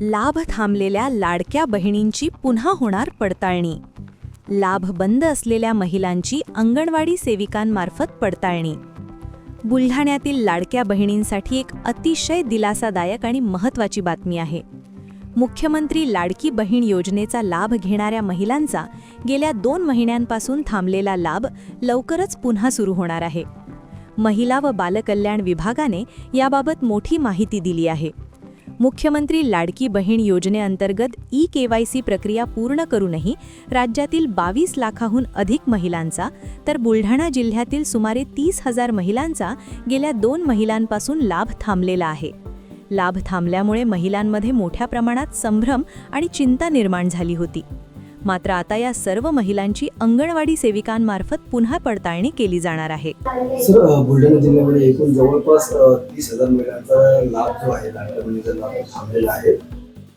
लाभ थांबलेल्या लाडक्या बहिणींची पुन्हा होणार पडताळणी. लाभ बंद असलेल्या महिलांची अंगणवाडी सेविकांमार्फत पडताळणी. बुलढाण्यातील लाडक्या बहिणींसाठी एक अतिशय दिलासादायक आणि महत्त्वाची बातमी आहे. मुख्यमंत्री लाडकी बहीण योजनेचा लाभ घेणाऱ्या महिलांचा गेल्या दोन महिन्यांपासून थांबलेला लाभ लवकरच पुन्हा सुरू होणार आहे. महिला व बालकल्याण विभागाने याबाबत मोठी माहिती दिली आहे. मुख्यमंत्री लाडकी बहीण योजनेअंतर्गत ई केवायसी प्रक्रिया पूर्ण करूनही राज्यातील बावीस लाखाहून अधिक महिलांचा तर बुलढाणा जिल्ह्यातील सुमारे तीस हजार महिलांचा गेल्या दोन महिलांपासून लाभ थांबलेला आहे. लाभ थांबल्यामुळे महिलांमध्ये मोठ्या प्रमाणात संभ्रम आणि चिंता निर्माण झाली होती. मात्र आता या सर्व महिलांची अंगणवाडी सेविकांमार्फत पुन्हा पडताळणी केली जाणार आहे. सर बुलढाणा जिल्ह्यामध्ये एकूण जवळपास तीस हजार महिलांचा लाभ जो आहे लाडक्या बहिणीचा लाभ थांबलेला आहे.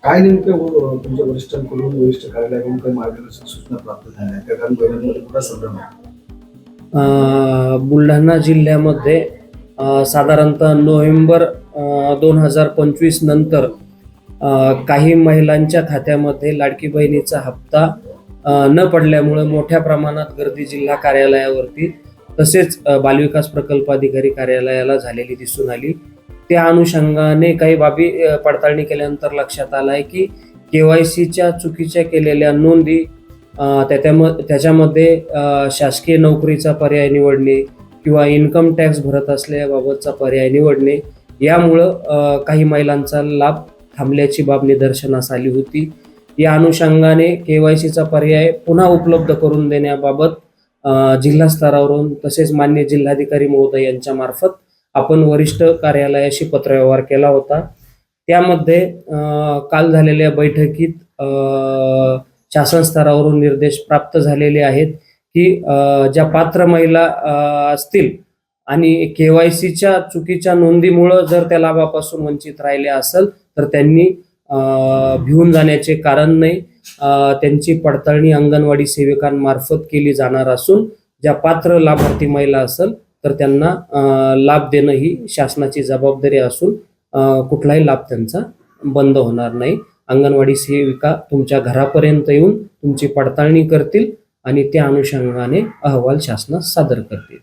काय नेमकं अ, तुमच्या वरिष्ठांकडून वरिष्ठ कार्यालयाकडून काही मार्गदर्शक सूचना प्राप्त झाल्या आहेत? कारण महिलांमध्ये मोठा संभ्रम आहे. बुलढाणा जिल्ह्यामध्ये साधारणतः नोव्हेंबर दोन हजार पंचवीस नंतर काही महिलांच्या खात्यामध्ये लाडकी बहिणीचा हप्ता न पडल्यामुळे मोठ्या प्रमाणात गर्दी जिल्हा कार्यालयावरती तसेच बालविकास प्रकल्प अधिकारी कार्यालयाला झालेली दिसून आली. त्या अनुषंगाने काही बाबी पडताळणी केल्यानंतर लक्षात आलं आहे की के वाय सीच्या चुकीच्या केलेल्या नोंदी त्याच्याम त्याच्यामध्ये शासकीय नोकरीचा पर्याय निवडणे किंवा इन्कम टॅक्स भरत असल्याबाबतचा पर्याय निवडणे यामुळं काही महिलांचा लाभ थांबल्याची बाब निदर्शनास आली होती. या अनुषंगाने केवायसीचा पर्याय पुन्हा उपलब्ध करून देण्याबाबत जिल्हा स्तरावरून तसेच मान्य जिल्हाधिकारी महोदय यांच्या मार्फत आपण वरिष्ठ कार्यालयाशी पत्रव्यवहार केला होता. त्यामध्ये काल झालेल्या बैठकीत अ, शासन स्तरावरून निर्देश प्राप्त झालेले आहेत की ज्या पात्र महिला असतील आणि केवायसीच्या चुकीच्या नोंदीमुळं जर त्या लाभापासून वंचित राहिले असेल तर त्यांनी भिवून जाण्याचे कारण नाही. त्यांची पडताळणी अंगणवाडी सेविकांमार्फत केली जाणार असून ज्या पात्र लाभार्थी महिला असेल तर त्यांना लाभ देणं ही शासनाची जबाबदारी असून कुठलाही लाभ त्यांचा बंद होणार नाही. अंगणवाडी सेविका तुमच्या घरापर्यंत येऊन तुमची पडताळणी करतील आणि त्या अनुषंगाने अहवाल शासनास सादर करतील.